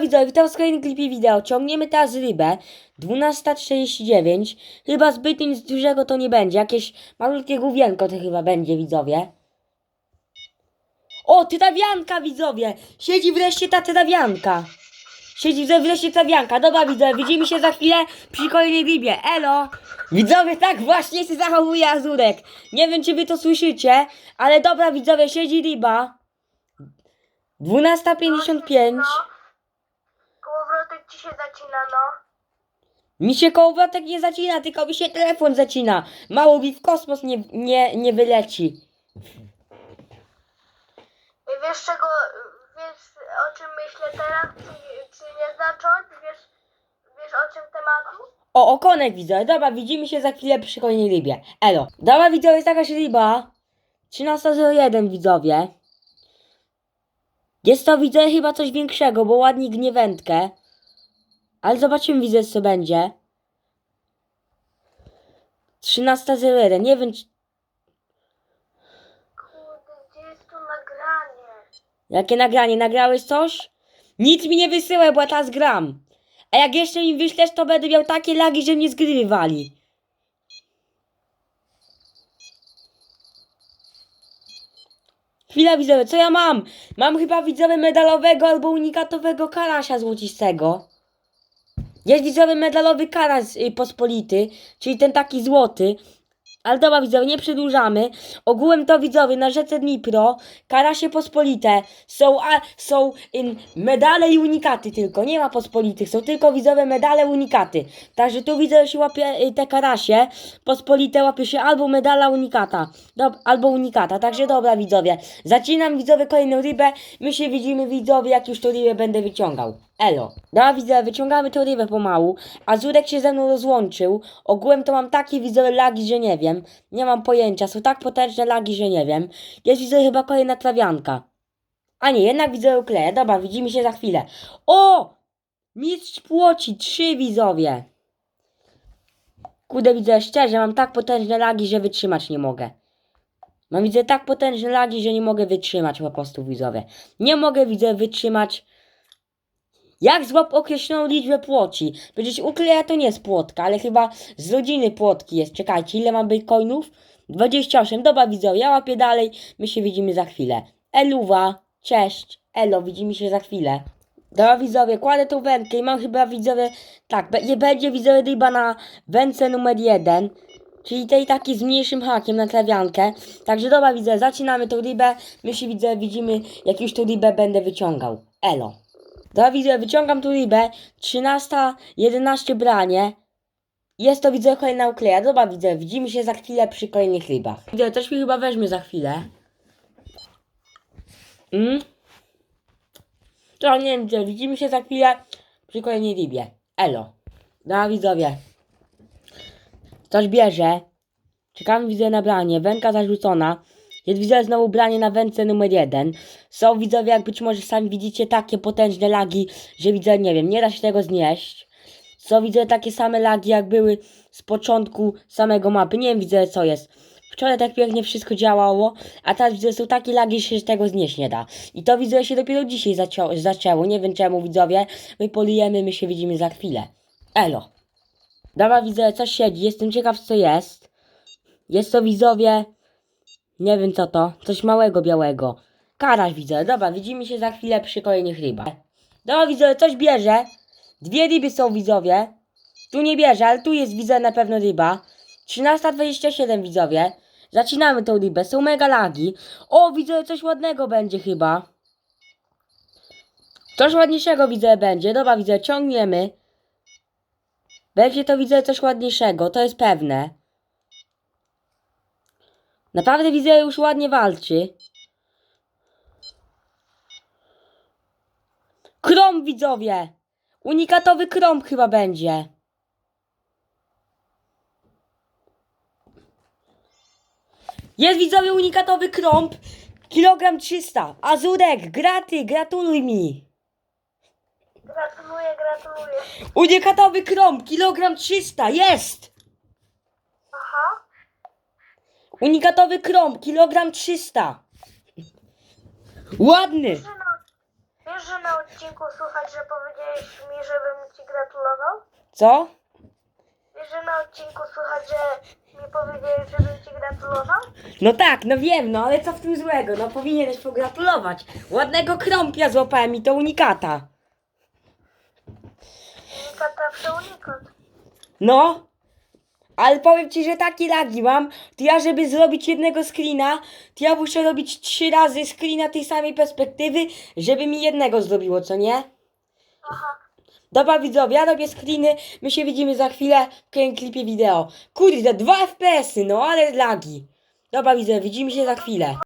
Widzowie, witam w kolejnym klipie wideo. Ciągniemy teraz rybę. 12.49. Chyba zbyt nic dużego to nie będzie. Jakieś malutkie główienko to chyba będzie, widzowie. O, trawianka, widzowie! Siedzi wreszcie ta trawianka. Siedzi wreszcie trawianka. Dobra, widzowie, widzimy się za chwilę przy kolejnej rybie. Elo! Widzowie, tak właśnie się zachowuje Azurek. Nie wiem, czy wy to słyszycie, ale dobra, widzowie, siedzi ryba. 12.55. Ci się zacina, no. Mi się kołowrotek nie zacina, tylko mi się telefon zacina. Mało mi w kosmos nie, nie, nie wyleci. I wiesz czego, wiesz o czym myślę teraz, czy, czy nie zacząć? Wiesz, wiesz o czym tematu? O, okonek widzę. Dobra, widzimy się za chwilę przy kolejnej rybie. Elo. Dobra, widzowie, jest jakaś ryba. 13.01, widzowie. Jest to, widzę, chyba coś większego, bo ładnie gnie wędkę. Ale zobaczymy, widzę, co będzie. 13.01, nie wiem, czy... Kurde, gdzie jest to nagranie? Jakie nagranie? Nagrałeś coś? Nic mi nie wysyłaj, bo ja teraz gram. A jak jeszcze mi wyślesz, to będę miał takie lagi, że mnie z gry wywali. Chwila widzowie, co ja mam? Mam chyba widzowie medalowego albo unikatowego karasia złocistego. Jest widzowie medalowy karas y, pospolity, czyli ten taki złoty. Ale dobra widzowie, nie przedłużamy. Ogółem to widzowie na rzece Dnipro, karasie pospolite, są, a, są ym, medale i unikaty tylko, nie ma pospolitych, są tylko widzowie medale unikaty. Także tu widzę, się łapie y, te karasie, pospolite łapie się albo medala unikata, dob, albo unikata. Także dobra widzowie, zaczynam widzowie kolejną rybę, my się widzimy widzowie, jak już tą rybę będę wyciągał. Elo. Dobra widzowie, wyciągamy tą rybę pomału, a Zurek się ze mną rozłączył. Ogółem to mam takie widzowie lagi, że nie wiem. Nie mam pojęcia, są tak potężne lagi, że nie wiem. Jest widzę chyba kolejna trawianka. A nie, jednak widzę ukleję. Dobra, widzimy się za chwilę. O! Mistrz płoci, trzy widzowie. Kurde, widzę szczerze, mam tak potężne lagi, że wytrzymać nie mogę. Mam widzę tak potężne lagi, że nie mogę wytrzymać po prostu widzowie. Nie mogę widzę wytrzymać. Jak złap określoną liczbę płoci? Przecież ukleja to nie jest płotka, ale chyba z rodziny płotki jest. Czekajcie, ile mam bitcoinów? 28. Dobra widzowie, ja łapię dalej. My się widzimy za chwilę. Eluwa, cześć. Elo, widzimy się za chwilę. Dobra widzowie, kładę tą wędkę i mam chyba widzowie, tak, nie będzie widzowie ryba na wędce numer jeden, czyli tej takiej z mniejszym hakiem na trawiankę. Także dobra widzę, zaczynamy tą rybę, my się widzę, widzimy jak już tą rybę będę wyciągał. Elo. Dobra widzę, wyciągam tu rybę, 13, 11 branie. Jest to widzę kolejna ukleja. Dobra widzę, widzimy się za chwilę przy kolejnych rybach. Widzę, coś mi chyba weźmie za chwilę. Mm? To nie gdzie. widzimy się za chwilę przy kolejnej rybie. Elo. Dobra widzowie. Coś bierze. Czekamy widzę na branie. Wędka zarzucona. Jest widzę znowu branie na wędce numer jeden. Są widzowie, jak być może sami widzicie, takie potężne lagi, że widzę, nie wiem, nie da się tego znieść. Są widzę takie same lagi, jak były z początku samego mapy. Nie wiem, widzę co jest. Wczoraj tak pięknie wszystko działało, a teraz widzę, są takie lagi, że się tego znieść nie da. I to widzę się dopiero dzisiaj zacią- zaczęło. Nie wiem czemu widzowie. My polijemy, my się widzimy za chwilę. Elo. Dobra, widzę, coś siedzi. Jestem ciekaw, co jest. Jest to widzowie. Nie wiem co to. Coś małego, białego. Karaś widzę. Dobra, widzimy się za chwilę przy kolejnych rybach. Dobra, widzę, coś bierze. Dwie ryby są widzowie. Tu nie bierze, ale tu jest widzę na pewno ryba. 13.27 widzowie. Zaczynamy tą rybę. Są mega lagi. O, widzę, coś ładnego będzie chyba. Coś ładniejszego widzę będzie. Dobra, widzę, ciągniemy. Będzie to widzę coś ładniejszego, to jest pewne. Naprawdę widzę, już ładnie walczy. Krom widzowie! Unikatowy krom chyba będzie. Jest widzowie unikatowy krąb. Kilogram 300. Azurek, graty, gratuluj mi. Gratuluję, gratuluję. Unikatowy krąb, kilogram 300. Jest! Aha. Unikatowy krąb, kilogram 300. Ładny. Wiesz, że na odcinku słuchać, że powiedziałeś mi, żebym ci gratulował? Co? Wiesz, że na odcinku słuchać, że mi powiedziałeś, żebym ci gratulował? No tak, no wiem, no ale co w tym złego? No powinieneś pogratulować. Ładnego krąpia złapałem i to unikata. Unikata przeunikot. No, ale powiem ci, że takie lagi mam, to ja żeby zrobić jednego screena, to ja muszę robić trzy razy screena tej samej perspektywy, żeby mi jednego zrobiło, co nie? Aha. Dobra widzowie, ja robię screeny, my się widzimy za chwilę w kolejnym klipie wideo. Kurde, dwa FPS-y, no ale lagi. Dobra widzowie, widzimy się za chwilę.